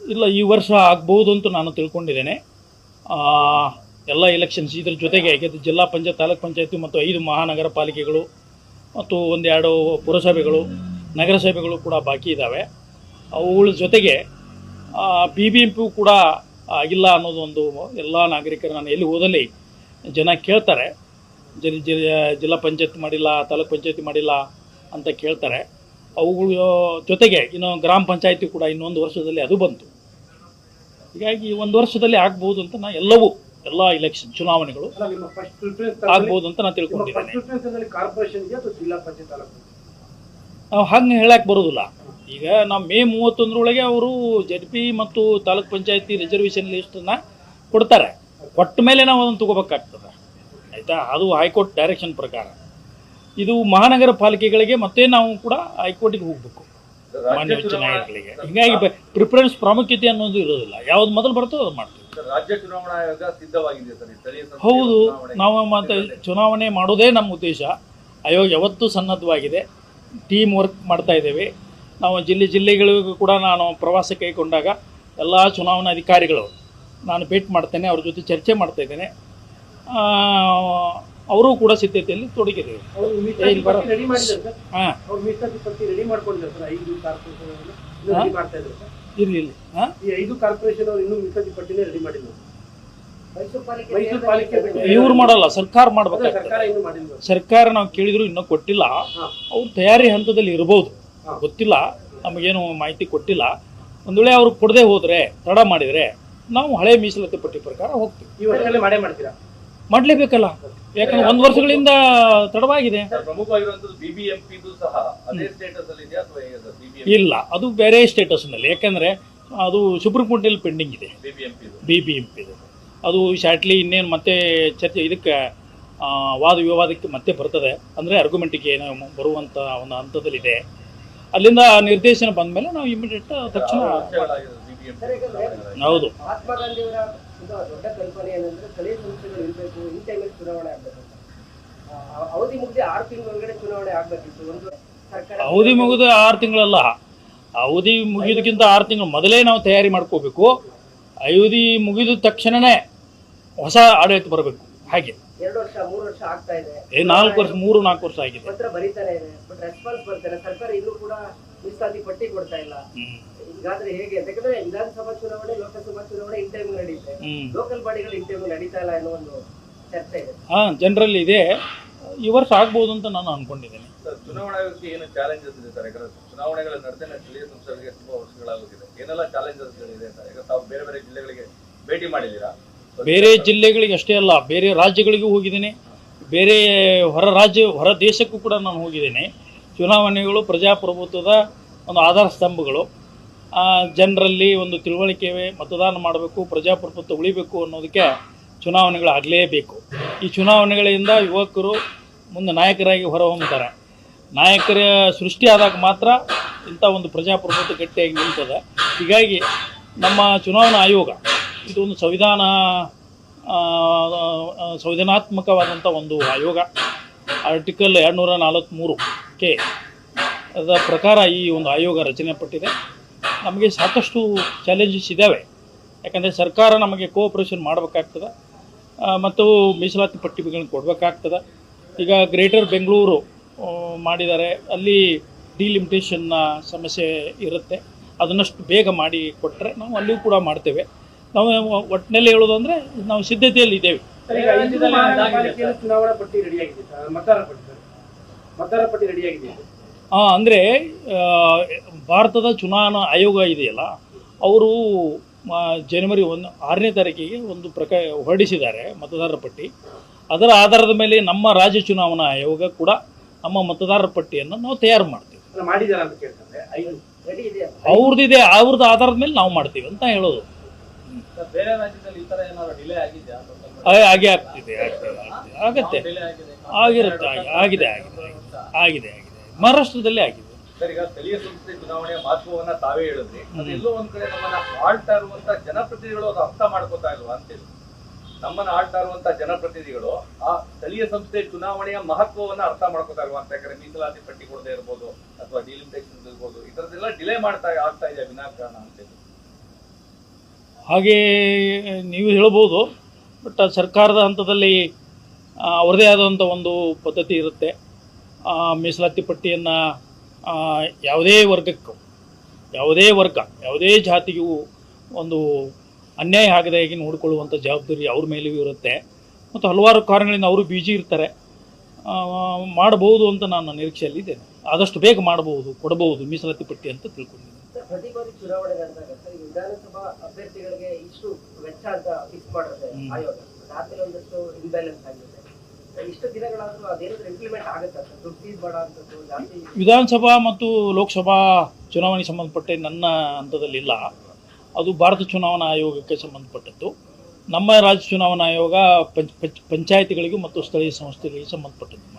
ಇಲ್ಲ, ಈ ವರ್ಷ ಆಗ್ಬೋದು ಅಂತ ನಾನು ತಿಳ್ಕೊಂಡಿದ್ದೇನೆ. ಎಲ್ಲ ಎಲೆಕ್ಷನ್ಸ್ ಇದ್ರ ಜೊತೆಗೆ ಯಾಕೆಂದರೆ ಜಿಲ್ಲಾ ಪಂಚಾಯತ್, ತಾಲೂಕು ಪಂಚಾಯತಿ ಮತ್ತು ಐದು ಮಹಾನಗರ ಪಾಲಿಕೆಗಳು ಮತ್ತು ಒಂದೆರಡು ಪುರಸಭೆಗಳು, ನಗರಸಭೆಗಳು ಕೂಡ ಬಾಕಿ ಇದ್ದಾವೆ ಅವುಗಳ ಜೊತೆಗೆ ಬಿ ಬಿ ಎಂ ಪಿ ಕೂಡ ಆಗಿಲ್ಲ ಅನ್ನೋದು ಒಂದು ಎಲ್ಲ ನಾಗರಿಕರು ನಾನು ಎಲ್ಲಿ ಹೋದಲ್ಲಿ ಜನ ಕೇಳ್ತಾರೆ. ಜಿಲ್ಲಾ ಪಂಚಾಯತ್ ಮಾಡಿಲ್ಲ, ತಾಲೂಕ್ ಪಂಚಾಯತಿ ಮಾಡಿಲ್ಲ ಅಂತ ಕೇಳ್ತಾರೆ. ಅವುಗಳ ಜೊತೆಗೆ ಇನ್ನು ಗ್ರಾಮ ಪಂಚಾಯಿತಿ ಕೂಡ ಇನ್ನೊಂದು ವರ್ಷದಲ್ಲಿ ಅದು ಬಂತು. ಹೀಗಾಗಿ ಒಂದು ವರ್ಷದಲ್ಲಿ ಆಗ್ಬೋದು ಅಂತ ನಾ ಎಲ್ಲವೂ ಎಲ್ಲ ಇಲೆಕ್ಷನ್ ಚುನಾವಣೆಗಳು ಆಗ್ಬೋದು ಅಂತ ನಾನು ತಿಳ್ಕೊಂಡಿದ್ದೇನೆ. ನಾವು ಹಂಗೆ ಹೇಳಕ್ಕೆ ಬರೋದಿಲ್ಲ. ಈಗ ನಾವು ಮೇ ಮೂವತ್ತೊಂದರೊಳಗೆ ಅವರು ಜೆಡ್ ಪಿ ಮತ್ತು ತಾಲೂಕ್ ಪಂಚಾಯತಿ ರಿಸರ್ವೇಷನ್ ಲಿಸ್ಟನ್ನು ಕೊಡ್ತಾರೆ. ಕೊಟ್ಟ ಮೇಲೆ ನಾವು ಅದನ್ನು ತಗೋಬೇಕಾಗ್ತದೆ. ಆಯಿತಾ? ಅದು ಹೈಕೋರ್ಟ್ ಡೈರೆಕ್ಷನ್ ಪ್ರಕಾರ. ಇದು ಮಹಾನಗರ ಪಾಲಿಕೆಗಳಿಗೆ ಮತ್ತೆ ನಾವು ಕೂಡ ಹೈಕೋರ್ಟಿಗೆ ಹೋಗಬೇಕು. ಮಾನ್ಯ ಉಚ್ಚ ನ್ಯಾಯಾಲಯಗಳಿಗೆ. ಹೀಗಾಗಿ ಪ್ರಿಫರೆನ್ಸ್ ಪ್ರಾಮುಖ್ಯತೆ ಅನ್ನೋದು ಇರೋದಿಲ್ಲ. ಯಾವ್ದು ಮೊದಲು ಬರುತ್ತೋ ಅದು ಮಾಡ್ತೀವಿ. ರಾಜ್ಯ ಚುನಾವಣಾ ಆಯೋಗ ಸಿದ್ಧವಾಗಿದೆ ಹೌದು. ನಾವು ಮತ್ತೆ ಚುನಾವಣೆ ಮಾಡೋದೇ ನಮ್ಮ ಉದ್ದೇಶ. ಆಯೋಗ ಯಾವತ್ತೂ ಸನ್ನದ್ಧವಾಗಿದೆ. ಟೀಮ್ ವರ್ಕ್ ಮಾಡ್ತಾ ಇದ್ದೇವೆ. ನಾವು ಜಿಲ್ಲೆ ಜಿಲ್ಲೆಗಳಿಗೂ ಕೂಡ ನಾನು ಪ್ರವಾಸ ಕೈಗೊಂಡಾಗ ಎಲ್ಲ ಚುನಾವಣಾ ಅಧಿಕಾರಿಗಳು ನಾನು ಭೇಟಿ ಮಾಡ್ತೇನೆ ಅವ್ರ ಜೊತೆ ಚರ್ಚೆ ಮಾಡ್ತಾ ಇದ್ದೇನೆ. ಅವರೂ ಕೂಡ ಸಿದ್ಧತೆಯಲ್ಲಿ ತೊಡಗಿದ್ದೇವೆ ಸರ್? ಹಾಂ. ಇರಲಿ ಇವ್ರು ಮಾಡಲ್ಲ ಸರ್ಕಾರ ಮಾಡ್ಬೇಕು ಮಾಡ್ಬೇಕಾಗ್ತದೆ. ಸರ್ಕಾರ ಇನ್ನೂ ಮಾಡಿಲ್ಲ. ಸರ್ಕಾರ ನಾವು ಕೇಳಿದ್ರು ಇನ್ನೂ ಕೊಟ್ಟಿಲ್ಲ. ಅವ್ರು ತಯಾರಿ ಹಂತದಲ್ಲಿ ಇರ್ಬೋದು. ಹಾ. ಗೊತ್ತಿಲ್ಲ ನಮಗೇನು ಮಾಹಿತಿ ಕೊಟ್ಟಿಲ್ಲ. ಒಂದು ವೇಳೆ ಅವ್ರು ಕೊಡದೆ ಹೋದ್ರೆ ತಡ ಮಾಡಿದ್ರೆ ನಾವು ಹಳೆ ಮೀಸಲಾತಿ ಪಟ್ಟಿ ಪ್ರಕಾರ ಹೋಗ್ತೀವಿ. ಮಾಡಲೇಬೇಕಲ್ಲ. ಯಾಕಂದ್ರೆ ಒಂದು ವರ್ಷಗಳಿಂದ ತಡವಾಗಿದೆ. ಇಲ್ಲ ಅದು ಬೇರೆ ಸ್ಟೇಟಸ್ನಲ್ಲಿ ಯಾಕಂದರೆ ಅದು ಸುಪ್ರೀಂ ಪೆಂಡಿಂಗ್ ಇದೆ. ಬಿ ಬಿ ಎಂ ಪಿದು ಅದು ಶಾರ್ಟ್ಲಿ ಇನ್ನೇನು ಮತ್ತೆ ಚರ್ಚೆ ಇದಕ್ಕೆ ವಾದ ವಿವಾದಕ್ಕೆ ಮತ್ತೆ ಬರ್ತದೆ. ಅಂದರೆ ಅರ್ಗ್ಯುಮೆಂಟಿಗೆ ಏನೋ ಬರುವಂಥ ಒಂದು ಹಂತದಲ್ಲಿದೆ. ಅಲ್ಲಿಂದ ನಿರ್ದೇಶನ ಬಂದ ಮೇಲೆ ನಾವು ಇಮಿಡಿಯೇಟ್ ತಕ್ಷಣ ಹೌದು. ಮಹಾತ್ಮ ಗಾಂಧಿಯವರ ಒಂದು ದೊಡ್ಡ ಕಲ್ಪನೆ ಏನಂದ್ರೆ ಸ್ಥಳೀಯ ಸಂಸ್ಥೆಗಳು ಇರಬೇಕು ಇನ್ ಟೈಮಲ್ಲಿ ಚುನಾವಣೆ ಆಗ್ಬೇಕು ಆ, ಅವಧಿ ಮುಗಿದು ಆರು ತಿಂಗಳ ಒಳಗಡೆ ಚುನಾವಣೆ ಆಗ್ಬೇಕಿತ್ತು. ಒಂದು ಸರ್ಕಾರ ಅವಧಿ ಮುಗಿದ ಆರು ತಿಂಗಳಲ್ಲ. ಅವಧಿ ಮುಗಿಯೋದಕ್ಕಿಂತ ಆರು ತಿಂಗಳು ಮೊದಲೇ ನಾವು ತಯಾರಿ ಮಾಡ್ಕೋಬೇಕು. ಅವಧಿ ಮುಗಿದ ತಕ್ಷಣವೇ ಹೊಸ ಆಡಳಿತ ಬರಬೇಕು. ಹಾಗೆ. ಎರಡು ವರ್ಷ ಮೂರು ವರ್ಷ ಆಗ್ತಾ ಇದೆ. ಏ ನಾಲ್ಕು ವರ್ಷ ಮೂರು ನಾಲ್ಕು ವರ್ಷ ಆಗಿದೆ. ಪತ್ರ ಬರೀತಾನೆ ಇದೆ ಬಟ್ ರೆಸ್ಪಾನ್ಸ್ ಬರ್ತಾರೆ ಸರ್ಕಾರ ಇನ್ನೂ ಕೂಡ ಮೀಸಲಾತಿ ಪಟ್ಟಿ ಕೊಡ್ತಾ ಇಲ್ಲ. ಹ್ಮ್. ಈಗಾದ್ರೆ ಹೇಗೆ ಅಂತ ಯಾಕಂದ್ರೆ ವಿಧಾನಸಭಾ ಚುನಾವಣೆ ಲೋಕಸಭಾ ಚುನಾವಣೆ ಇನ್ ಟೈಮ್ ನಡೆಯುತ್ತೆ ಲೋಕಲ್ ಬಾಡಿಗಳು ಇನ್ ಟೈಮ್ ನಡೀತಾ ಇಲ್ಲ ಅನ್ನೋ ಒಂದು ಚರ್ಚೆ ಇದೆ. ಹಾಂ ಜನರಲ್ಲಿ ಇದೆ. ಈ ವರ್ಷ ಆಗ್ಬಹುದು ಅಂತ ನಾನು ಅನ್ಕೊಂಡಿದ್ದೇನೆ. ಸರ್, ಚುನಾವಣಾ ಆಯೋಗಕ್ಕೆ ಏನು ಚಾಲೆಂಜಸ್ ಇದೆ ಸರ್? ಯಾಕಂದ್ರೆ ಚುನಾವಣೆಗಳ ನಡೆದ ಸ್ಥಳೀಯ ಸಂಸ್ಥೆಗಳಿಗೆ ತುಂಬಾ ವರ್ಷಗಳಾಗುತ್ತಿದೆ ಏನೆಲ್ಲ ಚಾಲೆಂಜಸ್ ಇದೆ ಸರ್? ಈಗ ತಾವು ಬೇರೆ ಬೇರೆ ಜಿಲ್ಲೆಗಳಿಗೆ ಭೇಟಿ ಮಾಡಿದ್ದೀರಾ? ಬೇರೆ ಜಿಲ್ಲೆಗಳಿಗೆ ಅಷ್ಟೇ ಅಲ್ಲ, ಬೇರೆ ರಾಜ್ಯಗಳಿಗೂ ಹೋಗಿದ್ದೀನಿ. ಬೇರೆ ಹೊರ ರಾಜ್ಯ, ಹೊರ ದೇಶಕ್ಕೂ ಕೂಡ ನಾನು ಹೋಗಿದ್ದೇನೆ. ಚುನಾವಣೆಗಳು ಪ್ರಜಾಪ್ರಭುತ್ವದ ಒಂದು ಆಧಾರ ಸ್ತಂಭಗಳು. ಜನರಲ್ಲಿ ಒಂದು ತಿಳುವಳಿಕೆ ಮತದಾನ ಮಾಡಬೇಕು, ಪ್ರಜಾಪ್ರಭುತ್ವ ಉಳಿಬೇಕು ಅನ್ನೋದಕ್ಕೆ ಚುನಾವಣೆಗಳಾಗಲೇಬೇಕು. ಈ ಚುನಾವಣೆಗಳಿಂದ ಯುವಕರು ಮುಂದೆ ನಾಯಕರಾಗಿ ಹೊರಹೊಮ್ಮುತ್ತಾರೆ ನಾಯಕರ ಸೃಷ್ಟಿ ಆದಾಗ ಮಾತ್ರ ಇಂಥ ಒಂದು ಪ್ರಜಾಪ್ರಭುತ್ವ ಗಟ್ಟಿಯಾಗಿ ನಿಲ್ತದೆ ಹೀಗಾಗಿ ನಮ್ಮ ಚುನಾವಣಾ ಆಯೋಗ ಇದು ಒಂದು ಸಂವಿಧಾನ ಸಂವಿಧಾನಾತ್ಮಕವಾದಂಥ ಒಂದು ಆಯೋಗ. ಆರ್ಟಿಕಲ್ ಎರಡುನೂರ ನಲವತ್ತ್ಮೂರು ಕೆ ಅದರ ಪ್ರಕಾರ ಈ ಒಂದು ಆಯೋಗ ರಚನೆ ಪಟ್ಟಿದೆ. ನಮಗೆ ಸಾಕಷ್ಟು ಚಾಲೆಂಜಸ್ ಇದ್ದಾವೆ ಯಾಕಂದರೆ ಸರ್ಕಾರ ನಮಗೆ ಕೋಆಪ್ರೇಷನ್ ಮಾಡಬೇಕಾಗ್ತದೆ. ಮತ್ತು ಮೀಸಲಾತಿ ಪಟ್ಟಿಗಳನ್ನು ಕೊಡಬೇಕಾಗ್ತದೆ. ಈಗ ಗ್ರೇಟರ್ ಬೆಂಗಳೂರು ಮಾಡಿದ್ದಾರೆ ಅಲ್ಲಿ ಡಿಲಿಮಿಟೇಷನ್ನ ಸಮಸ್ಯೆ ಇರುತ್ತೆ. ಅದನ್ನಷ್ಟು ಬೇಗ ಮಾಡಿ ಕೊಟ್ಟರೆ ನಾವು ಅಲ್ಲಿಯೂ ಕೂಡ ಮಾಡ್ತೇವೆ. ನಾವು ಒಟ್ಟಿನಲ್ಲಿ ಅಂದ್ರೆ ನಾವು ಸಿದ್ಧತೆಯಲ್ಲಿ ಇದ್ದೇವೆ. ಸರ್, ಈಗ ಐದು ಮಹಾನಗರ ಪಾಲಿಕೆಯಲ್ಲಿ ಚುನಾವಣಾ ಪಟ್ಟಿ ರೆಡಿ ಆಗಿದೆ ಸರ್. ಮತದಾರ ಪಟ್ಟಿ ಸರ್. ಮತದಾರ ಪಟ್ಟಿ ರೆಡಿ ಆಗಿದೆ ಅಂದರೆ ಭಾರತದ ಚುನಾವಣಾ ಆಯೋಗ ಇದೆಯಲ್ಲ ಅವರು ಜನವರಿ ಒಂದು ಆರನೇ ತಾರೀಕಿಗೆ ಒಂದು ಪ್ರಕ ಹೊರಡಿಸಿದ್ದಾರೆ ಮತದಾರರ ಪಟ್ಟಿ. ಅದರ ಆಧಾರದ ಮೇಲೆ ನಮ್ಮ ರಾಜ್ಯ ಚುನಾವಣಾ ಆಯೋಗ ಕೂಡ ನಮ್ಮ ಮತದಾರರ ಪಟ್ಟಿಯನ್ನು ನಾವು ತಯಾರು ಮಾಡ್ತೀವಿ. ಅವ್ರದ್ದು ಅಂತ ಕೇಳ್ತಾರೆ. ಐದು ರೆಡಿ ಇದೆ ಅವ್ರದ್ದಿದೆ ಅವ್ರದ್ದು ಆಧಾರದ ಮೇಲೆ ನಾವು ಮಾಡ್ತೀವಿ ಅಂತ ಹೇಳೋದು. ಬೇರೆ ರಾಜ್ಯದಲ್ಲಿ ಈ ತರ ಏನಾದ್ರು ಡಿಲೇ ಆಗಿದೆಯಾ? ಹಾಗೆ ಆಗ್ತಿದೆ ಆಗ್ತಿದೆ. ಆಗತ್ತೆ. ಆಗಿದೆ. ಆಗಿರುತ್ತೆ ಆಗಿದೆ ಆಗಿದೆ ಆಗಿದೆ. ಆಗಿದೆ ಮಹಾರಾಷ್ಟ್ರದಲ್ಲೇ ಆಗಿದೆ. ಸರ್ ಈಗ ಸ್ಥಳೀಯ ಸಂಸ್ಥೆ ಚುನಾವಣೆಯ ಮಹತ್ವವನ್ನ ತಾವೇ ಹೇಳಿದ್ರಿ. ಎಲ್ಲೋ ಒಂದ್ ಕಡೆ ನಮ್ಮನ್ನ ಆಳ್ತಾ ಇರುವಂತ ಜನಪ್ರತಿನಿಧಿಗಳು ಅದು ಅರ್ಥ ಮಾಡ್ಕೋತಾ ಇಲ್ವಾ ಅಂತೇಳಿ ನಮ್ಮನ್ನ ಆಳ್ತಾ ಇರುವಂತ ಜನಪ್ರತಿನಿಧಿಗಳು ಆ ಸ್ಥಳೀಯ ಸಂಸ್ಥೆ ಚುನಾವಣೆಯ ಮಹತ್ವವನ್ನ ಅರ್ಥ ಮಾಡ್ಕೋತಾ ಇಲ್ವಾ ಅಂತ ಯಾಕಂದ್ರೆ ಮೀಸಲಾತಿ ಪಟ್ಟಿ ಕೊಡದೆ ಇರ್ಬೋದು ಅಥವಾ ಡಿಲಿಮಿಟೇಷನ್ ಇರ್ಬೋದು ಈ ತರದೆಲ್ಲ ಡಿಲೇ ಮಾಡ್ತಾ ಆಗ್ತಾ ಇದೆ ವಿನಾಕಾರಣ ಅಂತೇಳಿ ಹಾಗೆ ನೀವು ಹೇಳ್ಬೋದು ಬಟ್ ಸರ್ಕಾರದ ಹಂತದಲ್ಲಿ ಅವರದೇ ಅವ್ರದ್ದೇ ಆದಂಥ ಒಂದು ಪದ್ಧತಿ ಇರುತ್ತೆ. ಮೀಸಲಾತಿ ಪಟ್ಟಿಯನ್ನು ಯಾವುದೇ ವರ್ಗಕ್ಕೂ, ಯಾವುದೇ ವರ್ಗ, ಯಾವುದೇ ಜಾತಿಗೂ ಒಂದು ಅನ್ಯಾಯ ಆಗದ ಹಾಗೆ ನೋಡಿಕೊಳ್ಳುವಂಥ ಜವಾಬ್ದಾರಿ ಅವ್ರ ಮೇಲೆಯೂ ಇರುತ್ತೆ. ಮತ್ತು ಹಲವಾರು ಕಾರಣಗಳಿಂದ ಅವರು ಬಿಜಿ ಇರ್ತಾರೆ. ಮಾಡಬಹುದು ಅಂತ ನಾನು ನಿರೀಕ್ಷೆಯಲ್ಲಿದ್ದೇನೆ. ಆದಷ್ಟು ಬೇಗ ಮಾಡಬಹುದು, ಕೊಡಬಹುದು ಮೀಸಲಾತಿ ಪಟ್ಟಿ ಅಂತ ತಿಳ್ಕೊಂಡಿದ್ದೀನಿ. ಪ್ರತಿ ಬಾರಿ ಚುನಾವಣೆ ನಡೆದಾಗ ಸರ್ ಈ ವಿಧಾನಸಭಾ ಅಭ್ಯರ್ಥಿಗಳಿಗೆ ಇಷ್ಟು ವೆಚ್ಚ ಅಂತ ಫಿಕ್ಸ್ ಮಾಡಿರುತ್ತೆ. ಆಯೋಗ ಅದಾದ್ಮೇಲೆ ಒಂದಷ್ಟು ಇಂಬ್ಯಾಲೆನ್ಸ್ ಆಗಿದೆ. ಇಷ್ಟು ದಿನಗಳಾದ್ರೂ ಅದೇನಾದ್ರೂ ಇಂಪ್ಲಿಮೆಂಟ್ ಆಗುತ್ತೆ ಸರ್? ದುಡ್ಡು ಫೀಸ್ ಬೇಡ ಅಂತದ್ದು ಜಾಸ್ತಿ ವಿಧಾನಸಭಾ ಮತ್ತು ಲೋಕಸಭಾ ಚುನಾವಣೆಗೆ ಸಂಬಂಧಪಟ್ಟ ನನ್ನ ಹಂತದಲ್ಲಿಲ್ಲ. ಅದು ಭಾರತ ಚುನಾವಣಾ ಆಯೋಗಕ್ಕೆ ಸಂಬಂಧಪಟ್ಟದ್ದು. ನಮ್ಮ ರಾಜ್ಯ ಚುನಾವಣಾ ಆಯೋಗ ಪಂಚ್ ಪಂಚ್- ಪಂಚಾಯತಿಗಳಿಗೂ ಮತ್ತು ಸ್ಥಳೀಯ ಸಂಸ್ಥೆಗಳಿಗೆ ಸಂಬಂಧಪಟ್ಟದ್ದು.